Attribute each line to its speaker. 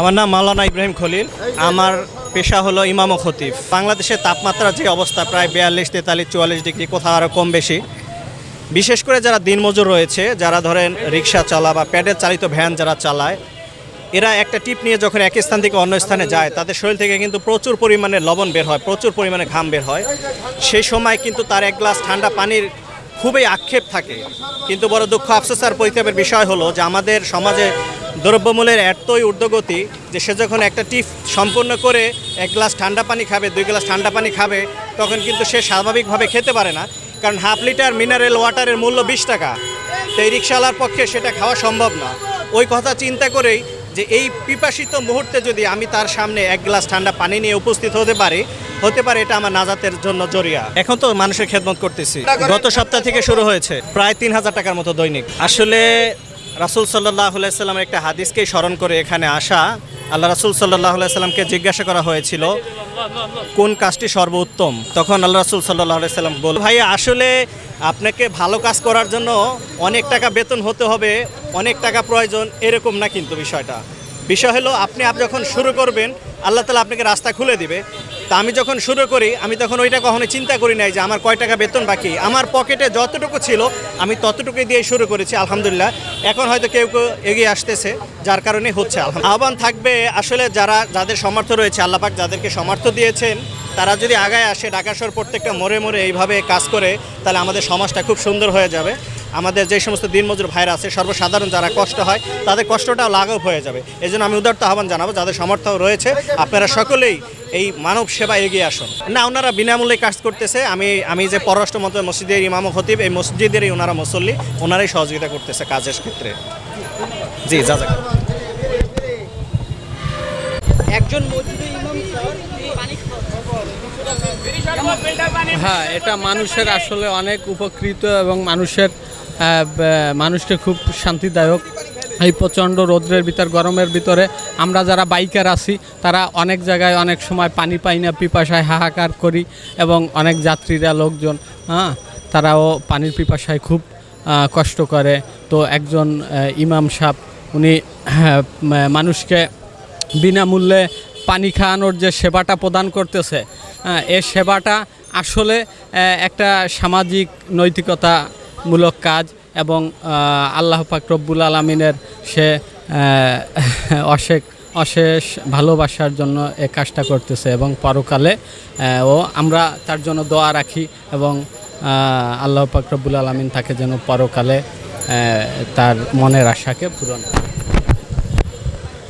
Speaker 1: আমার নাম মাওলানা ইব্রাহিম খলিল। আমার পেশা হলো ইমাম ও খতিব। বাংলাদেশের তাপমাত্রার যে অবস্থা প্রায় বিয়াল্লিশ, তেতাল্লিশ, চুয়াল্লিশ ডিগ্রি, কোথাও আরও কম বেশি। বিশেষ করে যারা দিনমজুর রয়েছে, যারা ধরেন রিক্সা চালা বা প্যাডের চালিত ভ্যান যারা চালায়, এরা একটা টিপ নিয়ে যখন এক স্থান থেকে অন্য স্থানে যায়, তাদের শরীর থেকে কিন্তু প্রচুর পরিমাণে লবণ বের হয়, প্রচুর পরিমাণে ঘাম বের হয়। সেই সময় কিন্তু তার এক গ্লাস ঠান্ডা পানির খুবই আক্ষেপ থাকে। কিন্তু বড় দুঃখ আফসোস আর পরিতাপের বিষয় হলো যে আমাদের সমাজে দ্রব্যমূল্যের এতই ঊর্ধ্বগতি যে সে যখন একটা টিপ সম্পূর্ণ করে এক গ্লাস ঠান্ডা পানি খাবে দুই গ্লাস ঠান্ডা পানি খাবে তখন কিন্তু সে স্বাভাবিকভাবে খেতে পারে না। কারণ হাফ লিটার মিনারেল ওয়াটারের মূল্য বিশ টাকা। তো এই রিক্সাওয়ালার পক্ষে সেটা খাওয়া সম্ভব না। ওই কথা চিন্তা করেই যে এই পিপাসিত মুহূর্তে যদি আমি তার সামনে এক গ্লাস ঠান্ডা পানি নিয়ে উপস্থিত হতে পারি হতে পারে এটা আমার নাজাতের জন্য জরিয়া। এখন তো মানুষের খেদমত করতেছি। গত সপ্তাহ থেকে শুরু হয়েছে প্রায় তিন হাজার টাকার মতো দৈনিক। আসলে রাসুল সাল্লাহ সাল্লামের একটা হাদিসকেই স্মরণ করে এখানে আসা। আল্লাহ রাসুল সাল্লাহ সাল্লামকে জিজ্ঞাসা করা হয়েছিল, কোন কাজটি সর্বোত্তম? তখন আল্লাহ রাসুল সাল্লাহ সাল্লাম বল ভাই, আসলে আপনাকে ভালো কাজ করার জন্য অনেক টাকা বেতন হতে হবে, অনেক টাকা প্রয়োজন, এরকম না কিন্তু বিষয়টা। বিষয় হলো, আপনি আপ যখন শুরু করবেন, আল্লাহ তালা আপনাকে রাস্তা খুলে দিবে। তা আমি যখন শুরু করি, আমি তখন ওইটা কখনো চিন্তা করি নাই যে আমার কয় টাকা বেতন বাকি। আমার পকেটে যতটুকু ছিল, আমি ততটুকু দিয়ে শুরু করেছি, আলহামদুলিল্লাহ। এখন হয়তো কেউ কেউ এগিয়ে আসতেছে, যার কারণে হচ্ছে আহ্বান থাকবে আসলে যারা, যাদের সমর্থ রয়েছে আল্লাপাক যাদেরকে সমর্থ দিয়েছেন, তারা যদি আগায় আসে ঢাকা শহর প্রত্যেকটা মোড়ে মোড়ে এইভাবে কাজ করে, তাহলে আমাদের সমাজটা খুব সুন্দর হয়ে যাবে। আমাদের যে সমস্ত দিনমজুর ভাইরা আছে সর্বসাধারণ যারা কষ্ট হয় তাদের কষ্টটাও লাঘব হয়ে যাবে। এই জন্য আমি উদারত আহ্বান জানাব যাদের সমর্থ রয়েছে আপনারা সকলেই এই মানব সেবা এগিয়ে আসুন। না ওনারা বিনামূল্যে কাজ করতেছে। আমি আমি যে পররাষ্ট্র মন্ত্রী মসজিদের ইমাম ও খতিব এই মসজিদেরই ওনারা মুসল্লি ওনারাই সহযোগিতা করতেছে কাজের ক্ষেত্রে। জি যা যাক
Speaker 2: একজন মসজিদের ইমাম হ্যাঁ এটা মানুষের আসলে অনেক উপকৃত এবং মানুষের মানুষকে খুব শান্তিদায়ক। এই প্রচণ্ড রৌদ্রের ভিতর গরমের ভিতরে আমরা যারা বাইকার আছি তারা অনেক জায়গায় অনেক সময় পানি পাই না পিপাসায় হাহাকার করি এবং অনেক যাত্রীরা লোকজন হ্যাঁ তারাও পানির পিপাসায় খুব কষ্ট করে। তো একজন ইমাম সাহ উনি হ্যাঁ, মানুষকে বিনামূল্যে পানি খাওয়ানোর যে সেবাটা প্রদান করতেছে এ সেবাটা আসলে একটা সামাজিক নৈতিকতামূলক কাজ এবং আল্লাহ পাক রব্বুল আলমিনের সে অশেখ অশেষ অশেষ ভালোবাসার জন্য এ কাজটা করতেছে এবং পরকালে ও আমরা তার জন্য দোয়া রাখি এবং আল্লাহ পাক রব্বুল আলমিন তাকে যেন পরকালে তার মনের আশাকে পূরণ করে।